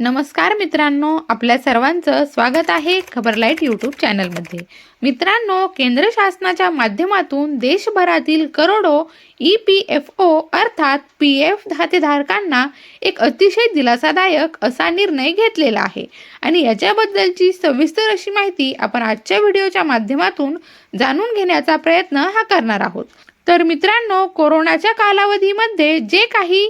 नमस्कार मित्रांनो आपल्या सर्वांचं स्वागत आहे खबरलाईट यूट्यूब चॅनलमध्ये. मित्रांनो केंद्र शासनाच्या माध्यमातून देशभरातील करोडो ई पी एफ ओ अर्थात पी एफ खातेधारकांना एक अतिशय दिलासादायक असा निर्णय घेतलेला आहे. आणि याच्याबद्दलची सविस्तर अशी माहिती आपण आजच्या व्हिडिओच्या माध्यमातून जाणून घेण्याचा प्रयत्न हा करणार आहोत. तर मित्रांनो कोरोनाच्या कालावधीमध्ये जे काही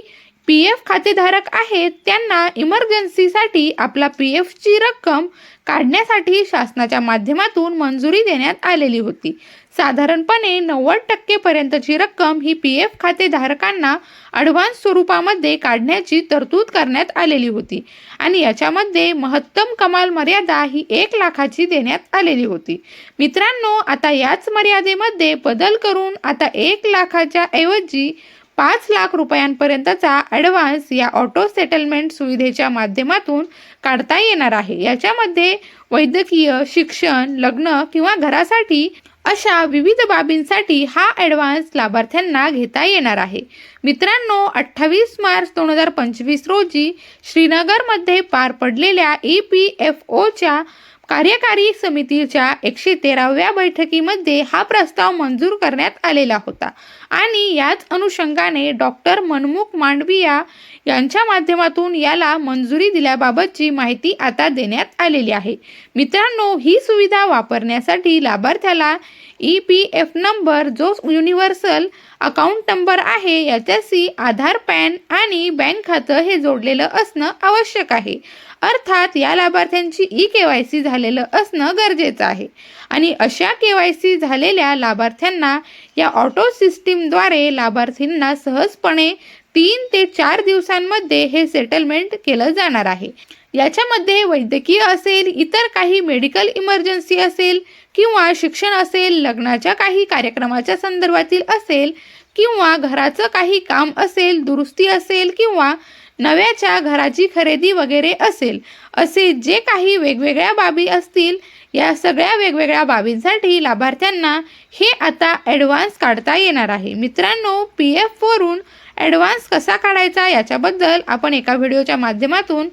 पी एफ खातेधारक आहेत त्यांना इमर्जन्सीसाठी आपला पी एफची रक्कम काढण्यासाठी शासनाच्या माध्यमातून मंजुरी देण्यात आलेली होती. साधारणपणे नव्वद टक्केपर्यंतची रक्कम ही पी एफ खातेधारकांना अडव्हान्स स्वरूपामध्ये काढण्याची तरतूद करण्यात आलेली होती आणि याच्यामध्ये महत्तम कमाल मर्यादा ही एक लाखाची देण्यात आलेली होती. मित्रांनो आता याच मर्यादेमध्ये बदल करून आता एक लाखाच्या ऐवजी पाच लाख रुपयांपर्यंतचा ॲडव्हान्स या ऑटो सेटलमेंट सुविधेच्या माध्यमातून काढता येणार आहे. याच्यामध्ये वैद्यकीय शिक्षण लग्न किंवा घरासाठी अशा विविध बाबींसाठी हा ॲडव्हान्स लाभार्थ्यांना घेता येणार आहे. मित्रांनो अठ्ठावीस मार्च दोन हजार पंचवीस रोजी श्रीनगरमध्ये पार पडलेल्या ई पी एफ ओच्या कार्यकारी समितीच्या एकशे तेराव्या बैठकीमध्ये हा प्रस्ताव मंजूर करण्यात आलेला होता. आणि याच अनुषंगाने डॉक्टर मनमुख मांडविया यांच्या माध्यमातून याला मंजुरी दिल्याबाबतची माहिती आता देण्यात आलेली आहे. मित्रांनो ही सुविधा वापरण्यासाठी लाभार्थ्याला ई पी एफ नंबर जो युनिव्हर्सल अकाउंट नंबर आहे याच्याशी आधार पॅन आणि बँक खातं हे जोडलेलं असणं आवश्यक आहे. अर्थात या लाभार्थ्यांची ई के वाय सी झाली झालेलं असणं गरजेचं आहे. आणि अशा के वाय सी झालेल्या लाभार्थ्यांना या ऑटो सिस्टीमद्वारे लाभार्थींना सहजपणे तीन ते चार दिवसांमध्ये हे सेटलमेंट केलं जाणार आहे. याच्यामध्ये वैद्यकीय असेल इतर काही मेडिकल इमर्जन्सी असेल किंवा शिक्षण असेल लग्नाच्या काही कार्यक्रमाच्या संदर्भातील असेल किंवा घराचं काही काम असेल दुरुस्ती असेल किंवा नव्याच्या घराची खरेदी वगैरे असेल असे जे काही वेगवेगळ्या बाबी असतील या सगळ्या वेगवेगळ्या बाबींसाठी लाभार्थ्यांना हे आता ॲडव्हान्स काढता येणार आहे. मित्रांनो पी एफवरून ॲडव्हान्स कसा काढायचा याच्याबद्दल आपण एका व्हिडिओच्या माध्यमातून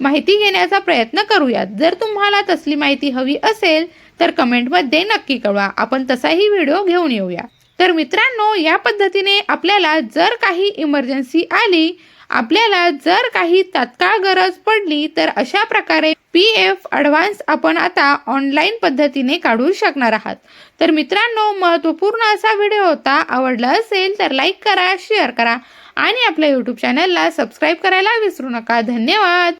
माहिती घेण्याचा प्रयत्न करूयात. जर तुम्हाला तसली माहिती हवी असेल तर कमेंटमध्ये नक्की कळवा. आपण तसाही व्हिडिओ घेऊन येऊया. तर मित्रांनो या पद्धतीने आपल्याला जर काही इमर्जन्सी आली आपल्याला जर काही तात्काळ गरज पडली तर अशा प्रकारे पी एफ ॲडव्हान्स आपण आता ऑनलाईन पद्धतीने काढू शकणार आहात. तर मित्रांनो महत्त्वपूर्ण असा व्हिडिओ होता आवडला असेल तर लाईक करा शेअर करा आणि आपल्या यूट्यूब चॅनलला सबस्क्राईब करायला विसरू नका. धन्यवाद!